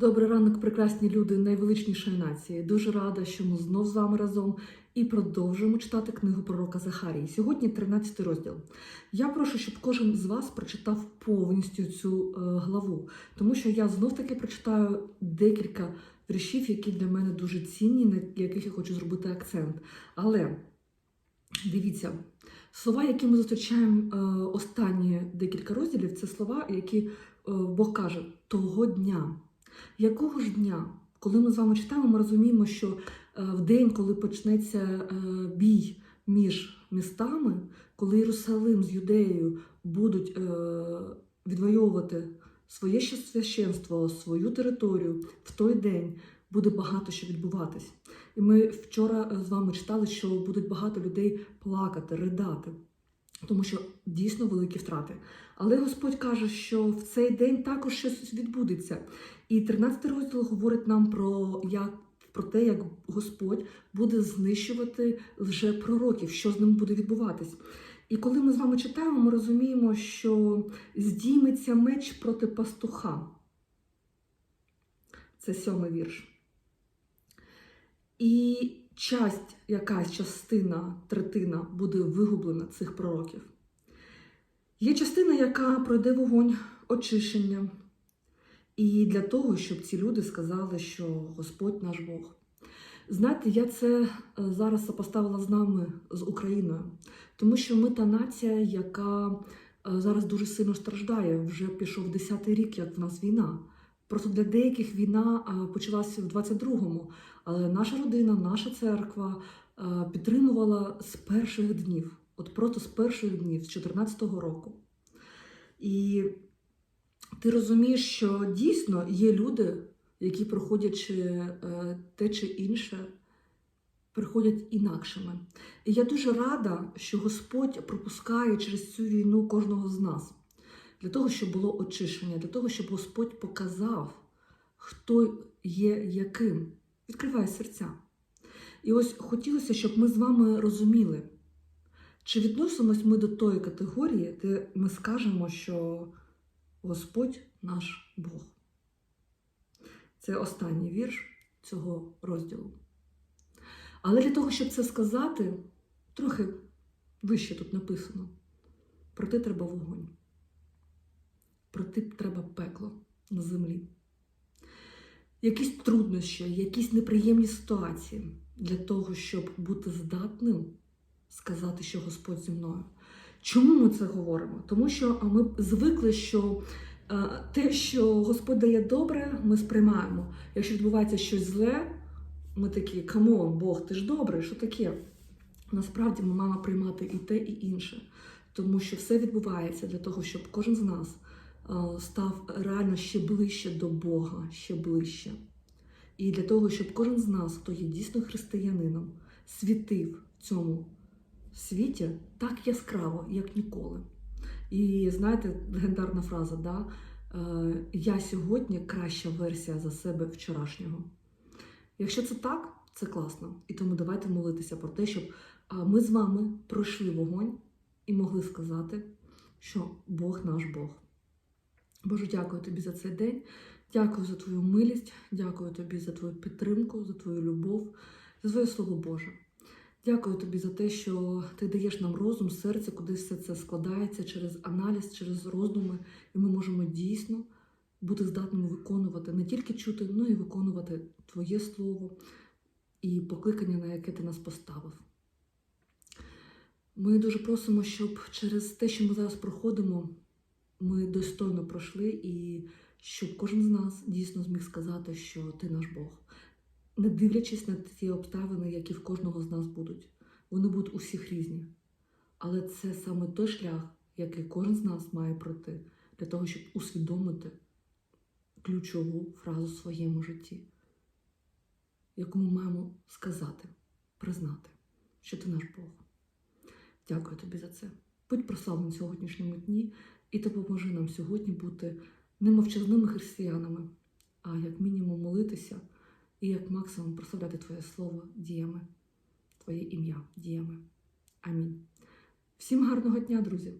Добрий ранок, прекрасні люди найвеличнішої нації. Дуже рада, що ми знов з вами разом і продовжуємо читати книгу пророка Захарії. Сьогодні 13 розділ. Я прошу, щоб кожен з вас прочитав повністю цю е, главу, тому що я знов таки прочитаю декілька віршів, які для мене дуже цінні, на яких я хочу зробити акцент. Але дивіться, слова, які ми зустрічаємо е, останні декілька розділів, це слова, які е, Бог каже того дня. Якого ж дня, коли ми з вами читаємо, ми розуміємо, що е, в день, коли почнеться е, бій між містами, коли Єрусалим з Юдеєю будуть е, відвоювати своє священство, свою територію, в той день буде багато що відбуватись. І ми вчора з вами читали, що будуть багато людей плакати, ридати, тому що дійсно великі втрати. Але Господь каже, що в цей день також щось відбудеться. І 13 розділ говорить нам про як. Про те, як Господь буде знищувати лжепророків, що з ним буде відбуватись. І коли ми з вами читаємо, ми розуміємо, що здійметься меч проти пастуха. Це сьомий вірш. І часть, якась частина, третина буде вигублена цих пророків. Є частина, яка пройде вогонь очищення. І для того, щоб ці люди сказали, що Господь наш Бог. Знаєте, я це е, зараз сопоставила з нами, з Україною, тому що ми та нація, яка е, зараз дуже сильно страждає. Вже пішов 10-й рік, як в нас війна. Просто для деяких війна почалася в 22-му, але наша родина, наша церква підтримувала з перших днів, от просто з перших днів, з 14-го року. І ти розумієш, що дійсно є люди, які, проходячи е, те чи інше, приходять інакшими. І я дуже рада, що Господь пропускає через цю війну кожного з нас для того, щоб було очищення, для того, щоб Господь показав, хто є яким. Відкриває серця. І ось хотілося, щоб ми з вами розуміли, чи відносимось ми до тої категорії, де ми скажемо, що Господь наш Бог. Це останній вірш цього розділу. Але для того, щоб це сказати, трохи вище тут написано: проти треба вогонь, проти треба пекло на землі. Якісь труднощі, якісь неприємні ситуації для того, щоб бути здатним сказати, що Господь зі мною. Чому ми це говоримо? Тому що ми звикли, що те, що Господь дає добре, ми сприймаємо. Якщо відбувається щось зле, ми такі камон, Бог, ти ж добрий, що таке? Насправді ми маємо приймати і те, і інше, тому що все відбувається для того, щоб кожен з нас став реально ще ближче до Бога, ще ближче. І для того, щоб кожен з нас, хто є дійсно християнином, світив в цьому світі так яскраво, як ніколи. І знаєте, легендарна фраза, да? Е, я сьогодні краща версія за себе вчорашнього. Якщо це так, це класно. І тому давайте молитися про те, щоб ми з вами пройшли вогонь і могли сказати, що Бог наш Бог. Боже, дякую тобі за цей день. Дякую за твою милість, дякую тобі за твою підтримку, за твою любов, за твоє слово Боже. Дякую тобі за те, що ти даєш нам розум, серце, куди все це складається через аналіз, через роздуми, і ми можемо дійсно бути здатними виконувати, не тільки чути, але й виконувати Твоє слово і покликання, на яке ти нас поставив. Ми дуже просимо, щоб через те, що ми зараз проходимо, ми достойно пройшли, і щоб кожен з нас дійсно зміг сказати, що ти наш Бог не дивлячись на ті обставини, які в кожного з нас будуть. Вони будуть усіх різні. Але це саме той шлях, який кожен з нас має пройти, для того, щоб усвідомити ключову фразу в своєму житті, яку ми маємо сказати, признати, що ти наш Бог. Дякую тобі за це. Будь прославлений сьогоднішньому дні і допоможи нам сьогодні бути не мовчазними християнами, а як мінімум молитися і як максимум прославляти Твоє Слово діями, Твоє ім'я діями. Амінь. Всім гарного дня, друзі!